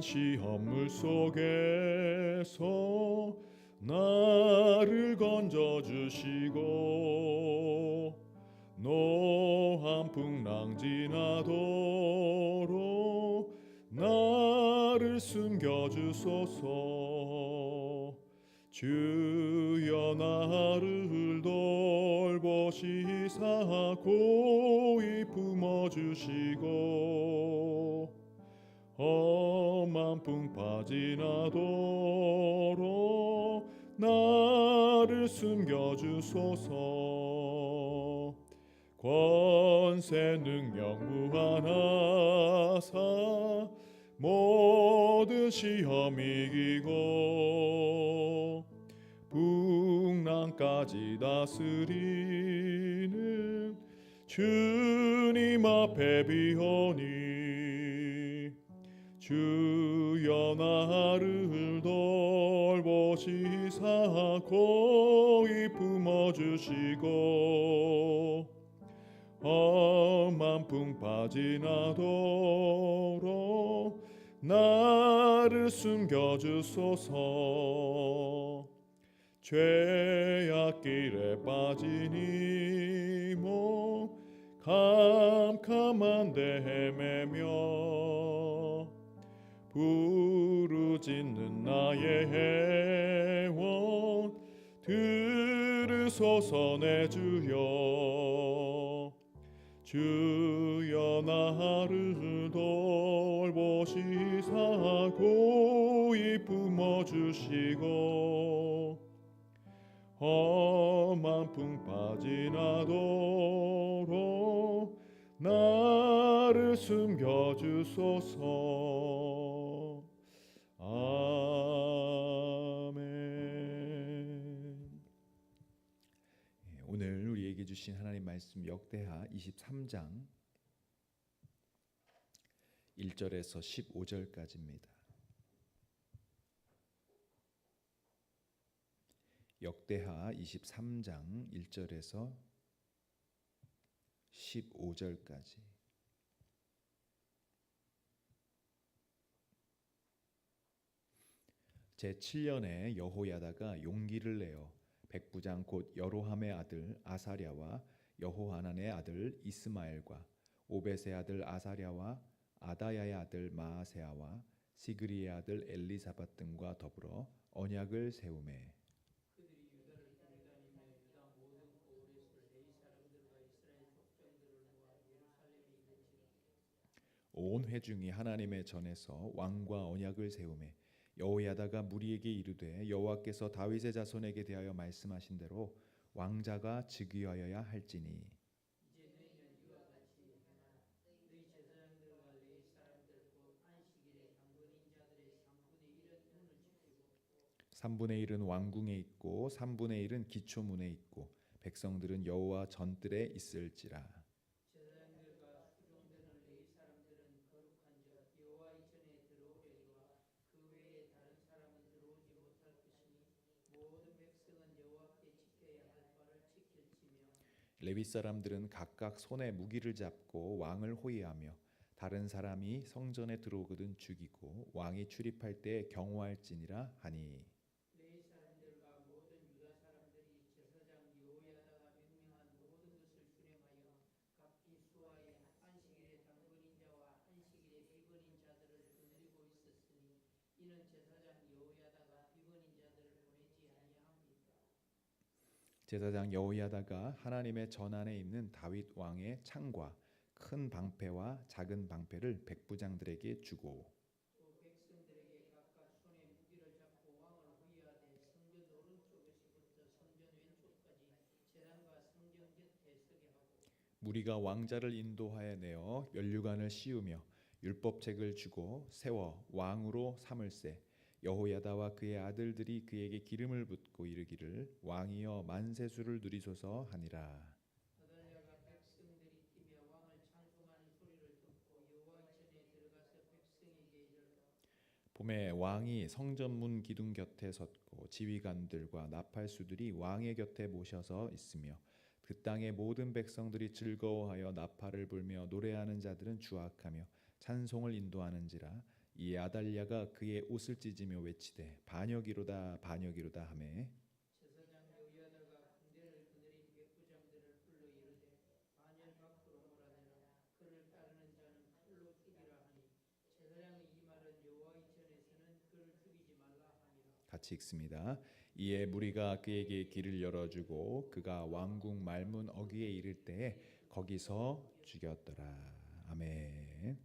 험한 시험 물 속에서 나를 건져 주시고 노한 풍랑 지나도록 나를 숨겨 주소서. 주여 나를 돌보시사 고이 품어 주시고 험 한 풍파 지나도록 나를 숨겨 주소서. 권세 능력 무한하사 모든 시험 이기고 풍랑까지 다스리는 주님 앞에 비오니 주여 나를 돌보시사 고이 품어주시고 험한 풍파 지나도록 나를 숨겨주소서. 죄악 길에 빠지니 뭐 캄캄한데 헤매며 부르짖는 나의 해원 들으소서 내 주여. 주여 나를 돌보시사 고이 품어주시고 험한 풍파 지나도록 나를 숨겨주소서 아멘 예, 오늘 우리에게 주신 하나님 말씀 역대하 23장 1절에서 15절까지입니다. 역대하 23장 1절에서 15절까지 제 7년에 여호야다가 용기를 내어 백부장 곧 여로함의 아들 아사랴와 여호하난의 아들 이스마엘과 오벳의 아들 아사랴와 아다야의 아들 마아세아와 시그리의 아들 엘리사밧 등과 더불어 언약을 세우매. 온 회중이 하나님의 전에서 왕과 언약을 세우매 여호야다가 무리에게 이르되 여호와께서 다윗의 자손에게 대하여 말씀하신 대로 왕자가 즉위하여야 할지니. 삼분의 일은 왕궁에 있고 삼분의 일은 기초문에 있고 백성들은 여호와 전뜰에 있을지라 레위 사람들은 각각 손에 무기를 잡고 왕을 호위하며 다른 사람이 성전에 들어오거든 죽이고 왕이 출입할 때 경호할지니라 하니 레위 사람들과 모든 유다 사람들이 제사장 이는 제사장 여호야다가 비번인 자들을 보내지 아니함이니까 제사장 여호야다가 하나님의 전안에 있는 다윗 왕의 창과 큰 방패와 작은 방패를 백부장들에게 주고 무리가 왕자를 인도하여 내어 면류관을 씌우며 율법책을 주고 세워 왕으로 삼을세 여호야다와 그의 아들들이 그에게 기름을 붓고 이르기를 왕이여 만세수를 누리소서 하니라. 봄에 왕이 성전문 기둥 곁에 섰고 지휘관들과 나팔수들이 왕의 곁에 모셔서 있으며 그 땅의 모든 백성들이 즐거워하여 나팔을 불며 노래하는 자들은 주악하며 찬송을 인도하는지라 이에 아달랴가 그의 옷을 찢으며 외치되 반역이로다 반역이로다 하매 이 같이 읽습니다. 이에 무리가 그에게 길을 열어주고 그가 왕궁 말문 어귀에 이를 때에 거기서 죽였더라. 아멘.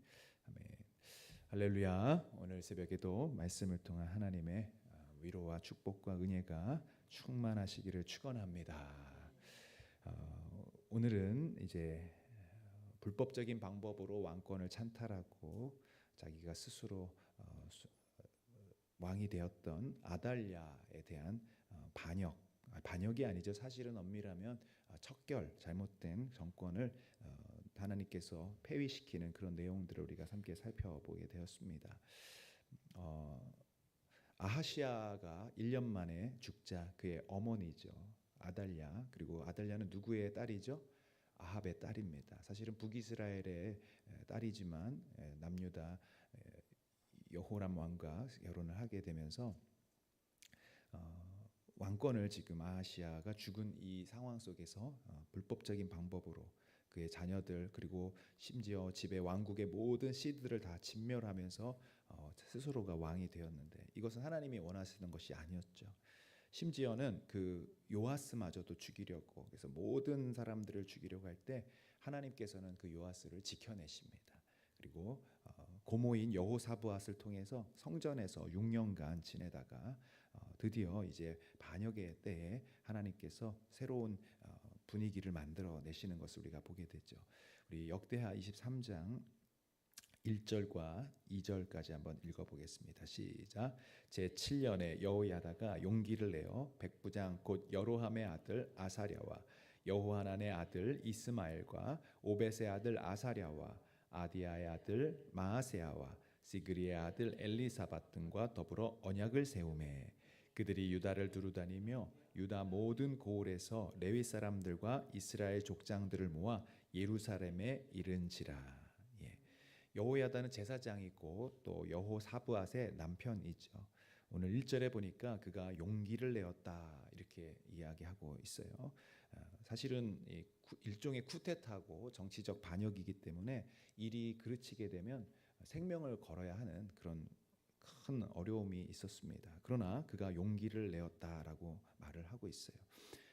할렐루야. 오늘 새벽에도 말씀을 통한 하나님의 아, 위로와 축복과 은혜가 충만하시기를 축원합니다. 어, 오늘은 이제 어, 불법적인 방법으로 왕권을 찬탈하고 자기가 스스로 어, 수- 왕이 되었던 아달랴에 대한 어, 반역 아, 반역이 아니죠 사실은 엄밀하면 아, 척결 잘못된 정권을 어, 하나님께서 폐위시키는 그런 내용들을 우리가 함께 살펴보게 되었습니다. 어, 아하시아가 1년 만에 죽자 그의 어머니죠 아달랴 그리고 아달랴는 누구의 딸이죠? 아합의 딸입니다. 사실은 북이스라엘의 에, 딸이지만 에, 남유다 에, 여호람 왕과 결혼을 하게 되면서 어, 왕권을 지금 아하시아가 죽은 이 상황 속에서 어, 불법적인 방법으로 그의 자녀들 그리고 심지어 집의 왕국의 모든 씨들을 다 진멸하면서 어, 스스로가 왕이 되었는데 이것은 하나님이 원하시는 것이 아니었죠. 심지어는 그 요아스마저도 죽이려고 그래서 모든 사람들을 죽이려고 할 때 하나님께서는 그 요아스를 지켜내십니다. 그리고 어, 고모인 여호사부앗을 통해서 성전에서 6년간 지내다가 어, 드디어 이제 반역의 때에 하나님께서 새로운 어, 분위기를 만들어 내시는 것을 우리가 보게 되죠. 우리 역대하 23장 1절과 2절까지 한번 읽어보겠습니다. 시작. 제 7년에 여호야다가 용기를 내어 백부장 곧 여로함의 아들 아사랴와 여호하난의 아들 이스마엘과 오벳의 아들 아사랴와 아디아의 아들 마아세아와 시그리의 아들 엘리사밧 등과 더불어 언약을 세우매 그들이 유다를 두루 다니며 유다 모든 고을에서 레위 사람들과 이스라엘 족장들을 모아 예루살렘에 이른지라. 예. 여호야다는 제사장이고 또 여호사부앗의 남편이죠. 오늘 1절에 보니까 그가 용기를 내었다 이렇게 이야기하고 있어요. 어, 사실은 일종의 쿠데타고 정치적 반역이기 때문에 일이 그르치게 되면 생명을 걸어야 하는 그런 큰 어려움이 있었습니다. 그러나 그가 용기를 내었다라고 말을 하고 있어요.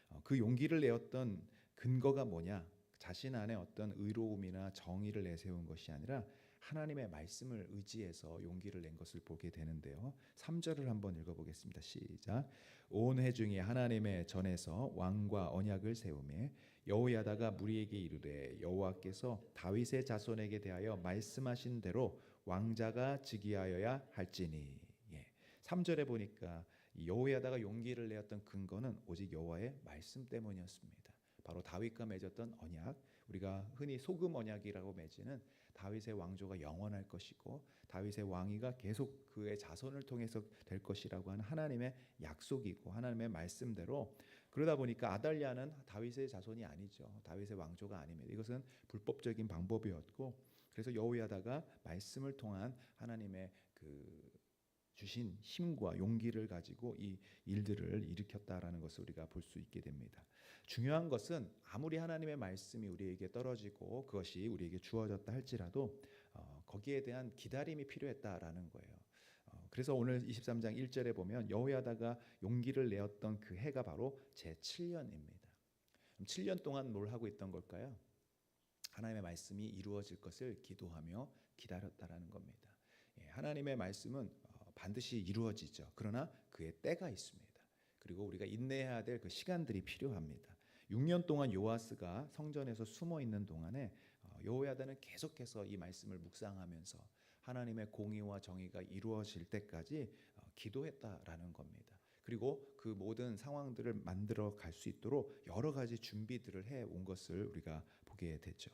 어, 그 용기를 내었던 근거가 뭐냐? 자신 안에 어떤 의로움이나 정의를 내세운 것이 아니라 하나님의 말씀을 의지해서 용기를 낸 것을 보게 되는데요. 3절을 한번 읽어보겠습니다. 시작. 온 회중이 하나님의 전에서 왕과 언약을 세우매 여호야다가 무리에게 이르되 여호와께서 다윗의 자손에게 대하여 말씀하신 대로 왕자가 즉위하여야 할지니. 예. 3절에 보니까 이 여호야다가 용기를 내었던 근거는 오직 여호와의 말씀 때문이었습니다. 바로 다윗과 맺었던 언약, 우리가 흔히 소금 언약이라고 맺는 다윗의 왕조가 영원할 것이고 다윗의 왕위가 계속 그의 자손을 통해서 될 것이라고 하는 하나님의 약속이고 하나님의 말씀대로 그러다 보니까 아달랴는 다윗의 자손이 아니죠. 다윗의 왕조가 아닙니다. 이것은 불법적인 방법이었고 그래서 여호야다가 말씀을 통한 하나님의 그 주신 힘과 용기를 가지고 이 일들을 일으켰다라는 것을 우리가 볼 수 있게 됩니다. 중요한 것은 아무리 하나님의 말씀이 우리에게 떨어지고 그것이 우리에게 주어졌다 할지라도 어, 거기에 대한 기다림이 필요했다라는 거예요. 어, 그래서 오늘 23장 1절에 보면 여호야다가 용기를 내었던 그 해가 바로 제 7년입니다. 7년 동안 뭘 하고 있던 걸까요? 하나님의 말씀이 이루어질 것을 기도하며 기다렸다라는 겁니다. 예, 하나님의 말씀은 어, 반드시 이루어지죠. 그러나 그의 때가 있습니다. 그리고 우리가 인내해야 될 그 시간들이 필요합니다. 6년 동안 요아스가 성전에서 숨어 있는 동안에 어, 여호야다는 계속해서 이 말씀을 묵상하면서 하나님의 공의와 정의가 이루어질 때까지 어, 기도했다라는 겁니다. 그리고 그 모든 상황들을 만들어 갈 수 있도록 여러 가지 준비들을 해 온 것을 우리가 보게 되죠.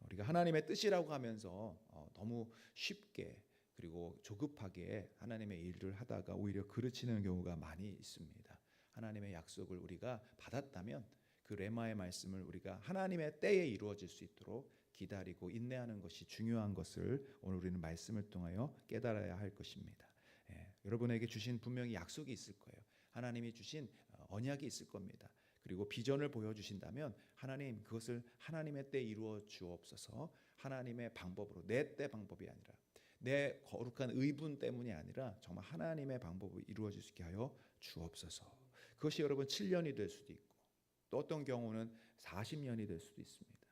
우리가 하나님의 뜻이라고 하면서 어, 너무 쉽게 그리고 조급하게 하나님의 일을 하다가 오히려 그르치는 경우가 많이 있습니다. 하나님의 약속을 우리가 받았다면 그 레마의 말씀을 우리가 하나님의 때에 이루어질 수 있도록 기다리고 인내하는 것이 중요한 것을 오늘 우리는 말씀을 통하여 깨달아야 할 것입니다. 예, 여러분에게 주신 분명히 약속이 있을 거예요. 하나님이 주신 어, 언약이 있을 겁니다. 그리고 비전을 보여주신다면 하나님 그것을 하나님의 때 이루어 주옵소서. 하나님의 방법으로 내 때 방법이 아니라 내 거룩한 의분 때문이 아니라 정말 하나님의 방법으로 이루어질 수 있게 하여 주옵소서. 그것이 여러분 7년이 될 수도 있고 또 어떤 경우는 40년이 될 수도 있습니다.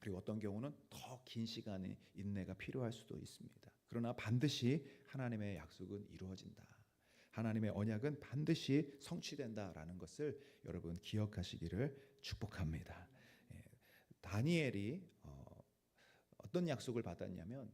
그리고 어떤 경우는 더 긴 시간의 인내가 필요할 수도 있습니다. 그러나 반드시 하나님의 약속은 이루어진다. 하나님의 언약은 반드시 성취된다라는 것을 여러분 기억하시기를 축복합니다. 예, 다니엘이 어, 어떤 약속을 받았냐면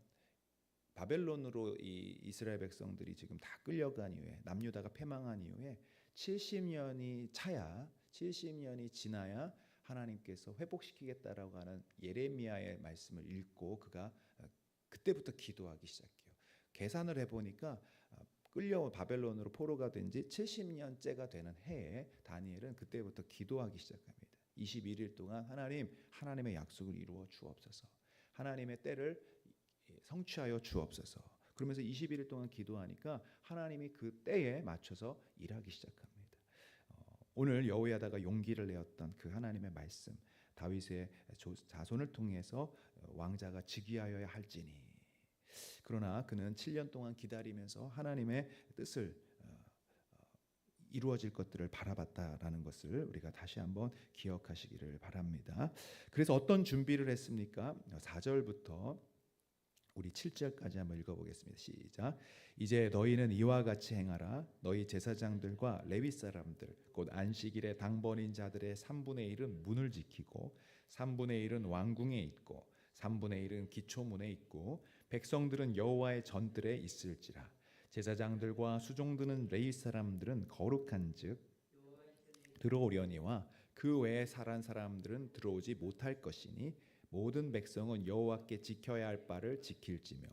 바벨론으로 이 이스라엘 백성들이 지금 다 끌려간 이후에 남유다가 패망한 이후에 70년이 차야 70년이 지나야 하나님께서 회복시키겠다라고 하는 예레미야의 말씀을 읽고 그가 어, 그때부터 기도하기 시작해요. 계산을 해 보니까 어, 끌려 바벨론으로 포로가 된 지 70년째가 되는 해에 다니엘은 그때부터 기도하기 시작합니다. 21일 동안 하나님 하나님의 약속을 이루어 주옵소서. 하나님의 때를 성취하여 주옵소서. 그러면서 21일 동안 기도하니까 하나님이 그 때에 맞춰서 일하기 시작합니다. 어, 오늘 여호야다가 용기를 내었던 그 하나님의 말씀, 다윗의 조- 자손을 통해서 왕자가 즉위하여야 할지니. 그러나 그는 7년 동안 기다리면서 하나님의 뜻을 어, 어, 이루어질 것들을 바라봤다라는 것을 우리가 다시 한번 기억하시기를 바랍니다. 그래서 어떤 준비를 했습니까? 4절부터 우리 7절까지 한번 읽어보겠습니다. 시작. 이제 너희는 이와 같이 행하라. 너희 제사장들과 레위 사람들 곧 안식일에 당번인 자들의 3분의 1은 문을 지키고 3분의 1은 왕궁에 있고 3분의 1은 기초문에 있고 백성들은 여호와의 전들에 있을지라. 제사장들과 수종드는 레위 사람들은 거룩한즉 들어오려니와 그 외에 살한 사람들은 들어오지 못할 것이니 모든 백성은 여호와께 지켜야 할 바를 지킬지며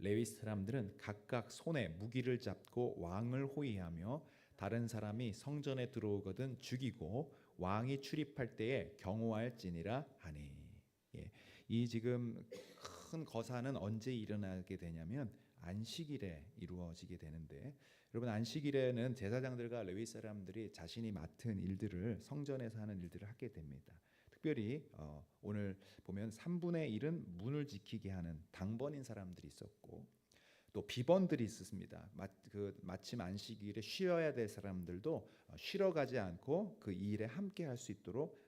레위 사람들은 각각 손에 무기를 잡고 왕을 호위하며 다른 사람이 성전에 들어오거든 죽이고 왕이 출입할 때에 경호할지니라 하니 예, 이 지금 큰 거사는 언제 일어나게 되냐면 안식일에 이루어지게 되는데 여러분 안식일에는 제사장들과 레위 사람들이 자신이 맡은 일들을 성전에서 하는 일들을 하게 됩니다. 특별히 어, 오늘 보면 3분의 1은 문을 지키게 하는 당번인 사람들이 있었고 또 비번들이 있었습니다. 마, 그 마침 안식일에 쉬어야 될 사람들도 어, 쉬러 가지 않고 그 일에 함께 할 수 있도록 어,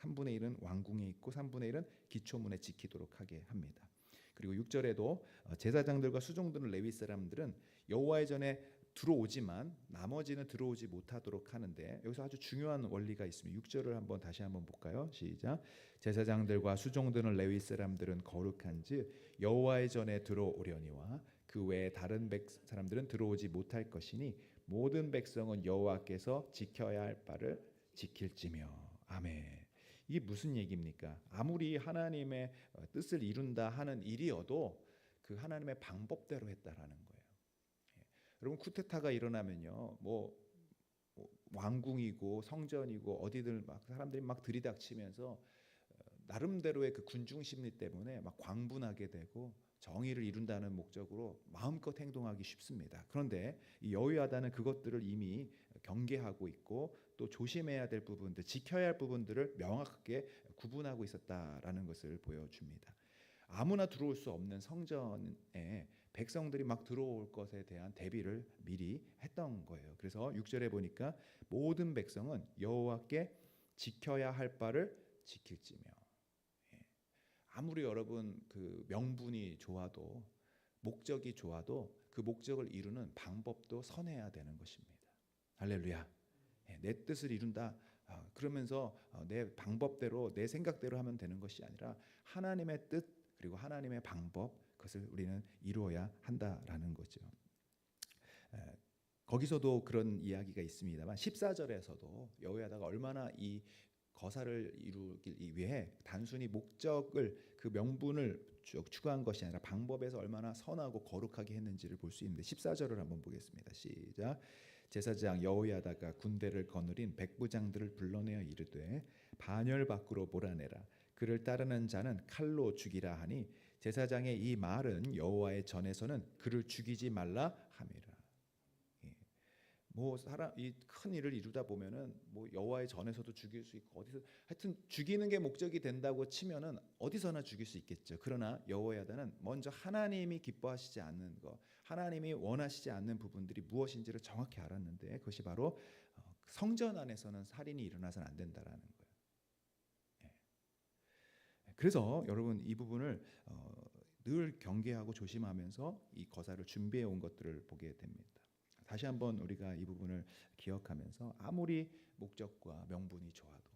3분의 1은 왕궁에 있고 3분의 1은 기초문에 지키도록 하게 합니다. 그리고 6절에도 어, 제사장들과 수종들은 레위 사람들은 여호와의 전에 들어오지만 나머지는 들어오지 못하도록 하는데 여기서 아주 중요한 원리가 있습니다. 6절을 한번 다시 한번 볼까요? 시작. 제사장들과 수종드는 레위 사람들은 거룩한즉 여호와의 전에 들어오려니와 그 외에 다른 백 사람들은 들어오지 못할 것이니 모든 백성은 여호와께서 지켜야 할 바를 지킬지며 아멘. 이게 무슨 얘기입니까? 아무리 하나님의 어, 뜻을 이룬다 하는 일이어도 그 하나님의 방법대로 했다라는 거예요. 예. 여러분 쿠데타가 일어나면요, 뭐, 뭐 왕궁이고 성전이고 어디들 막 사람들이 막 들이닥치면서 어, 나름대로의 그 군중 심리 때문에 막 광분하게 되고 정의를 이룬다는 목적으로 마음껏 행동하기 쉽습니다. 그런데 이 여호야다는 그것들을 이미 경계하고 있고 또 조심해야 될 부분들, 지켜야 할 부분들을 명확하게 구분하고 있었다라는 것을 보여줍니다. 아무나 들어올 수 없는 성전에 백성들이 막 들어올 것에 대한 대비를 미리 했던 거예요. 그래서 6절에 보니까 모든 백성은 여호와께 지켜야 할 바를 지킬지며 예. 아무리 여러분 그 명분이 좋아도 목적이 좋아도 그 목적을 이루는 방법도 선해야 되는 것입니다. 할렐루야. 예, 내 뜻을 이룬다. 아, 그러면서 어, 내 방법대로 내 생각대로 하면 되는 것이 아니라 하나님의 뜻 그리고 하나님의 방법 그것을 우리는 이루어야 한다라는 거죠. 에, 거기서도 그런 이야기가 있습니다만 14절에서도 여호야다가 얼마나 이 거사를 이루기 위해 단순히 목적을 그 명분을 쭉 추구한 것이 아니라 방법에서 얼마나 선하고 거룩하게 했는지를 볼 수 있는데 14절을 한번 보겠습니다. 시작. 제사장 여호야다가 군대를 거느린 백부장들을 불러내어 이르되 반열 밖으로 몰아내라 그를 따르는 자는 칼로 죽이라 하니 제사장의 이 말은 여호와의 전에서는 그를 죽이지 말라 함이라. 예. 뭐 사람 이 큰 일을 이루다 보면은 뭐 여호와의 전에서도 죽일 수 있고 어디서 하여튼 죽이는 게 목적이 된다고 치면은 어디서나 죽일 수 있겠죠. 그러나 여호야다는 먼저 하나님이 기뻐하시지 않는 것, 하나님이 원하시지 않는 부분들이 무엇인지를 정확히 알았는데 그것이 바로 어, 성전 안에서는 살인이 일어나서는 안 된다라는 거예요. 예. 그래서 여러분 이 부분을 어, 늘 경계하고 조심하면서 이 거사를 준비해 온 것들을 보게 됩니다. 다시 한번 우리가 이 부분을 기억하면서 아무리 목적과 명분이 좋아도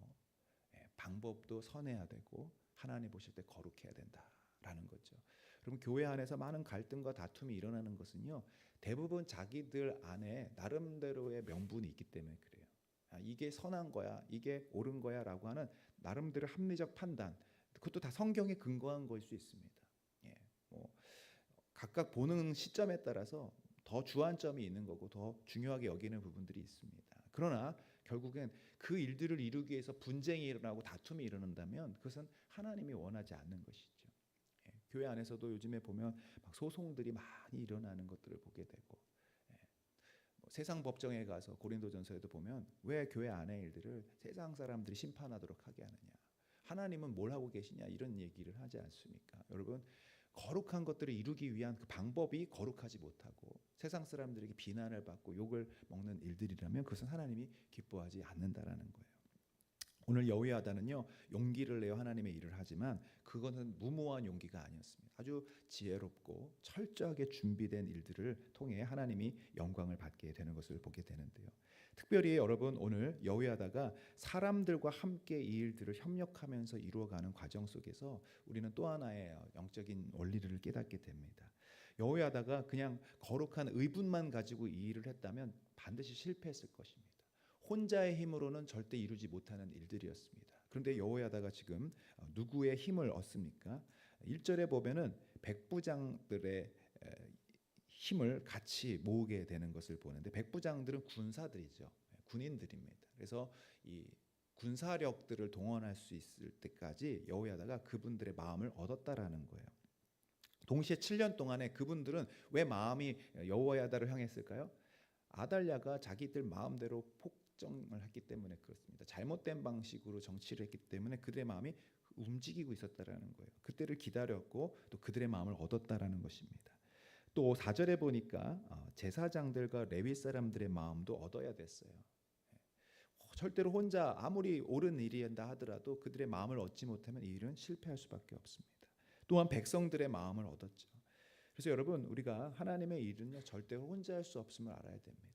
예, 방법도 선해야 되고 하나님 보실 때 거룩해야 된다라는 거죠. 그럼 교회 안에서 많은 갈등과 다툼이 일어나는 것은요 대부분 자기들 안에 나름대로의 명분이 있기 때문에 그래요. 아, 이게 선한 거야, 이게 옳은 거야라고 하는 나름대로 합리적 판단, 그것도 다 성경에 근거한 걸 수 있습니다. 예, 뭐 각각 보는 시점에 따라서 더 주안점이 있는 거고 더 중요하게 여기는 부분들이 있습니다. 그러나 결국엔 그 일들을 이루기 위해서 분쟁이 일어나고 다툼이 일어난다면 그것은 하나님이 원하지 않는 것이죠. 예, 교회 안에서도 요즘에 보면 막 소송들이 많이 일어나는 것들을 보게 되고 예, 뭐 세상 법정에 가서 고린도전서에도 보면 왜 교회 안의 일들을 세상 사람들이 심판하도록 하게 하느냐 하나님은 뭘 하고 계시냐 이런 얘기를 하지 않습니까 여러분 거룩한 것들을 이루기 위한 그 방법이 거룩하지 못하고 세상 사람들에게 비난을 받고 욕을 먹는 일들이라면 그것은 하나님이 기뻐하지 않는다라는 거예요. 오늘 여호야다는요 용기를 내어 하나님의 일을 하지만 그것은 무모한 용기가 아니었습니다. 아주 지혜롭고 철저하게 준비된 일들을 통해 하나님이 영광을 받게 되는 것을 보게 되는데요. 특별히 여러분 오늘 여호야다가 사람들과 함께 이 일들을 협력하면서 이루어가는 과정 속에서 우리는 또 하나의 영적인 원리를 깨닫게 됩니다. 여호야다가 그냥 거룩한 의분만 가지고 이 일을 했다면 반드시 실패했을 것입니다. 혼자의 힘으로는 절대 이루지 못하는 일들이었습니다. 그런데 여호야다가 지금 어, 누구의 힘을 얻습니까? 1절에 보면은 백부장들의 힘을 같이 모으게 되는 것을 보는데 백부장들은 군사들이죠. 군인들입니다. 그래서 이 군사력들을 동원할 수 있을 때까지 여호야다가 그분들의 마음을 얻었다라는 거예요. 동시에 7년 동안에 그분들은 왜 마음이 여호야다를 향했을까요? 아달랴가 자기들 마음대로 폭정을 했기 때문에 그렇습니다. 잘못된 방식으로 정치를 했기 때문에 그들의 마음이 움직이고 있었다라는 거예요. 그때를 기다렸고 또 그들의 마음을 얻었다라는 것입니다. 또 4절에 보니까 어, 제사장들과 레위 사람들의 마음도 얻어야 됐어요. 예. 절대로 혼자 아무리 옳은 일이한다 하더라도 그들의 마음을 얻지 못하면 이 일은 실패할 수밖에 없습니다. 또한 백성들의 마음을 얻었죠. 그래서 여러분 우리가 하나님의 일은요 절대로 혼자 할 수 없음을 알아야 됩니다.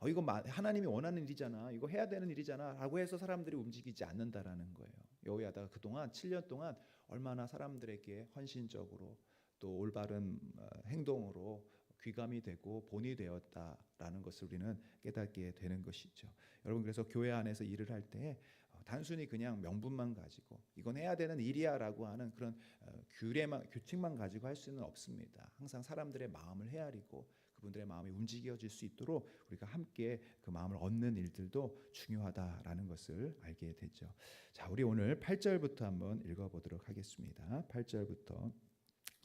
어, 이거 하나님이 원하는 일이잖아. 이거 해야 되는 일이잖아라고 해서 사람들이 움직이지 않는다라는 거예요. 여호야다가 그동안 7년 동안 얼마나 사람들에게 헌신적으로 또 올바른 어, 행동으로 귀감이 되고 본이 되었다라는 것을 우리는 깨닫게 되는 것이죠. 여러분 그래서 교회 안에서 일을 할때 어, 단순히 그냥 명분만 가지고 이건 해야 되는 일이야라고 하는 그런 어, 규례만 규칙만 가지고 할 수는 없습니다. 항상 사람들의 마음을 헤아리고 그분들의 마음이 움직여질 수 있도록 우리가 함께 그 마음을 얻는 일들도 중요하다라는 것을 알게 되죠. 자, 우리 오늘 8절부터 한번 읽어 보도록 하겠습니다. 8절부터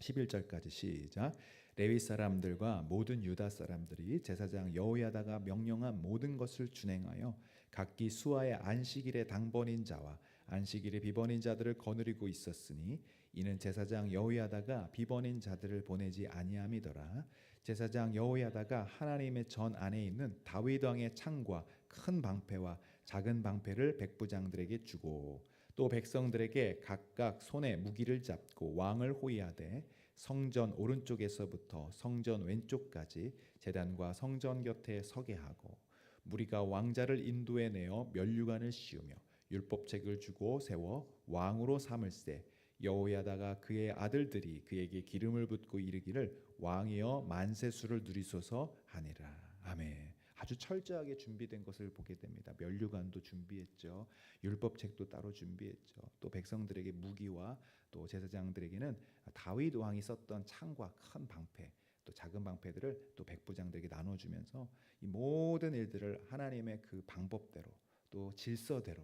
11절까지 시작. 레위 사람들과 모든 유다 사람들이 제사장 여호야다가 명령한 모든 것을 준행하여 각기 수아의 안식일의 당번인 자와 안식일의 비번인 자들을 거느리고 있었으니 이는 제사장 여호야다가 비번인 자들을 보내지 아니함이더라. 제사장 여호야다가 하나님의 전 안에 있는 다윗 왕의 창과 큰 방패와 작은 방패를 백부장들에게 주고 또 백성들에게 각각 손에 무기를 잡고 왕을 호위하되 성전 오른쪽에서부터 성전 왼쪽까지 제단과 성전 곁에 서게 하고 무리가 왕자를 인도해 내어 면류관을 씌우며 율법책을 주고 세워 왕으로 삼을세 여호야다가 그의 아들들이 그에게 기름을 붓고 이르기를 왕이여 만세수를 누리소서 하니라 아멘. 아주 철저하게 준비된 것을 보게 됩니다. 면류관도 준비했죠. 율법책도 따로 준비했죠. 또 백성들에게 무기와 또 제사장들에게는 다윗 왕이 썼던 창과 큰 방패, 또 작은 방패들을 또 백부장들에게 나눠주면서 이 모든 일들을 하나님의 그 방법대로 또 질서대로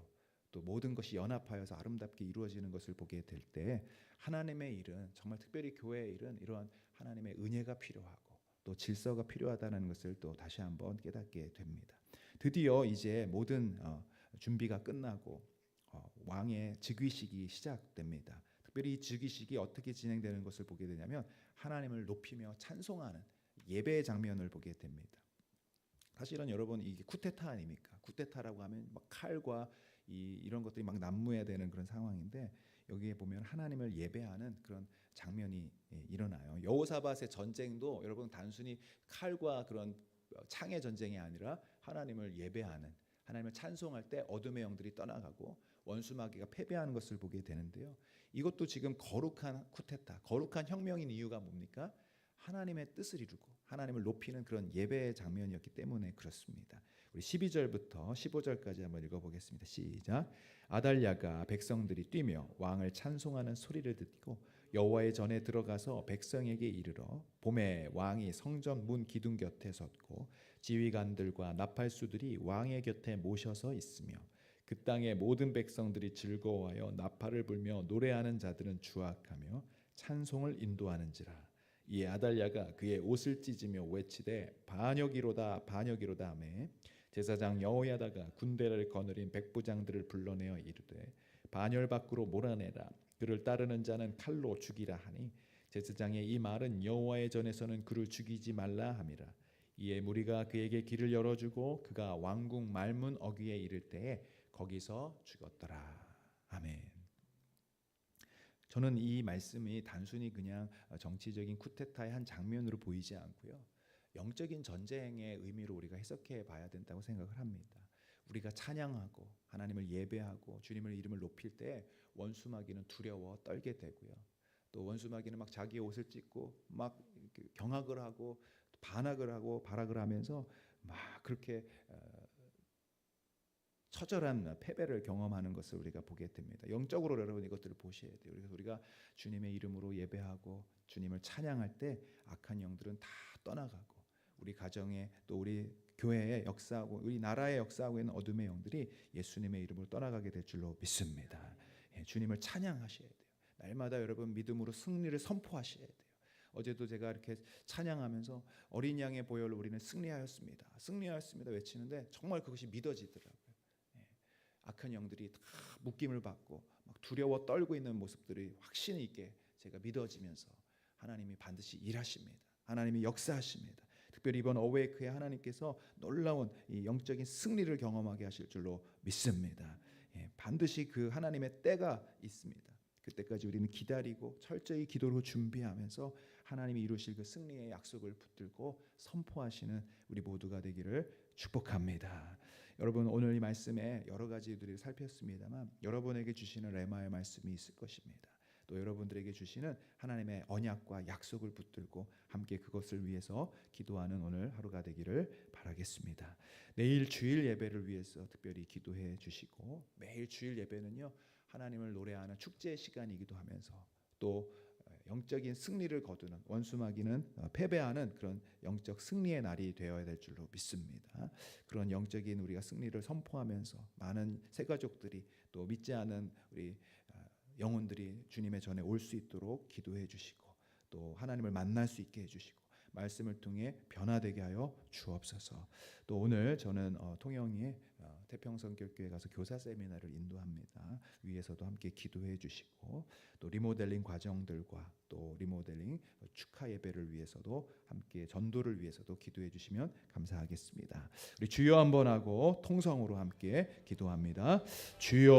또 모든 것이 연합하여서 아름답게 이루어지는 것을 보게 될 때 하나님의 일은 정말 특별히 교회의 일은 이러한 하나님의 은혜가 필요하고 또 질서가 필요하다는 것을 또 다시 한번 깨닫게 됩니다. 드디어 이제 모든 어, 준비가 끝나고 어, 왕의 즉위식이 시작됩니다. 특별히 이 즉위식이 어떻게 진행되는 것을 보게 되냐면 하나님을 높이며 찬송하는 예배의 장면을 보게 됩니다. 사실은 여러분 이게 쿠데타 아닙니까? 쿠데타라고 하면 막 칼과 이 이런 것들이 막 난무해야 되는 그런 상황인데 여기에 보면 하나님을 예배하는 그런 장면이 예, 일어나요. 여호사밧의 전쟁도 여러분 단순히 칼과 그런 창의 전쟁이 아니라 하나님을 예배하는 하나님을 찬송할 때 어둠의 영들이 떠나가고 원수 마귀가 패배하는 것을 보게 되는데요. 이것도 지금 거룩한 쿠데타, 거룩한 혁명인 이유가 뭡니까? 하나님의 뜻을 이루고 하나님을 높이는 그런 예배의 장면이었기 때문에 그렇습니다. 우리 12절부터 15절까지 한번 읽어보겠습니다. 시작. 아달랴가 백성들이 뛰며 왕을 찬송하는 소리를 듣고 여호와의 전에 들어가서 백성에게 이르러 봄에 왕이 성전 문 기둥 곁에 섰고 지휘관들과 나팔수들이 왕의 곁에 모셔서 있으며 그 땅의 모든 백성들이 즐거워하여 나팔을 불며 노래하는 자들은 주악하며 찬송을 인도하는지라 이 아달랴가 그의 옷을 찢으며 외치되 반역이로다 반역이로다 하매 제사장 여호야다가 군대를 거느린 백부장들을 불러내어 이르되 반열 밖으로 몰아내라 그를 따르는 자는 칼로 죽이라 하니 제사장의 이 말은 여호와의 전에서는 그를 죽이지 말라 함이라 이에 무리가 그에게 길을 열어주고 그가 왕궁 말문 어귀에 이를 때에 거기서 죽었더라 아멘. 저는 이 말씀이 단순히 그냥 정치적인 쿠데타의 한 장면으로 보이지 않고요. 영적인 전쟁의 의미로 우리가 해석해 봐야 된다고 생각을 합니다. 우리가 찬양하고 하나님을 예배하고 주님의 이름을 높일 때 원수 마귀는 두려워 떨게 되고요. 또 원수 마귀는 막 자기의 옷을 찢고 막 경악을 하고 반악을 하고 발악을 하면서 막 그렇게 어, 처절한 패배를 경험하는 것을 우리가 보게 됩니다. 영적으로 여러분 이것들을 보셔야 돼요. 그래서 우리가 주님의 이름으로 예배하고 주님을 찬양할 때 악한 영들은 다 떠나가고 우리 가정에 또 우리 교회에 역사하고 우리 나라에 역사하고 있는 어둠의 영들이 예수님의 이름으로 떠나가게 될 줄로 믿습니다. 예, 주님을 찬양하셔야 돼요. 날마다 여러분 믿음으로 승리를 선포하셔야 돼요. 어제도 제가 이렇게 찬양하면서 어린 양의 보혈로 우리는 승리하였습니다. 승리하였습니다 외치는데 정말 그것이 믿어지더라고요. 예, 악한 영들이 다 묶임을 받고 막 두려워 떨고 있는 모습들이 확신 있게 제가 믿어지면서 하나님이 반드시 일하십니다. 하나님이 역사하십니다. 특별히 이번 어웨이크에 하나님께서 놀라운 이 영적인 승리를 경험하게 하실 줄로 믿습니다. 예, 반드시 그 하나님의 때가 있습니다. 그때까지 우리는 기다리고 철저히 기도로 준비하면서 하나님이 이루실 그 승리의 약속을 붙들고 선포하시는 우리 모두가 되기를 축복합니다. 여러분 오늘 이 말씀에 여러 가지들을 살폈습니다만 여러분에게 주시는 레마의 말씀이 있을 것입니다. 또 여러분들에게 주시는 하나님의 언약과 약속을 붙들고 함께 그것을 위해서 기도하는 오늘 하루가 되기를 바라겠습니다. 내일 주일 예배를 위해서 특별히 기도해 주시고 매일 주일 예배는요 하나님을 노래하는 축제 시간이기도 하면서 또 영적인 승리를 거두는 원수마귀는 어, 패배하는 그런 영적 승리의 날이 되어야 될 줄로 믿습니다. 그런 영적인 우리가 승리를 선포하면서 많은 새 가족들이 또 믿지 않은 우리 어, 영혼들이 주님의 전에 올 수 있도록 기도해 주시고 또 하나님을 만날 수 있게 해 주시고 말씀을 통해 변화되게 하여 주옵소서. 또 오늘 저는 어, 통영에 어, 태평성결교회 가서 교사 세미나를 인도합니다. 위에서도 함께 기도해 주시고 또 리모델링 과정들과 또 리모델링 축하 예배를 위해서도 함께 전도를 위해서도 기도해 주시면 감사하겠습니다. 우리 주여 한번 하고 통성으로 함께 기도합니다. 주여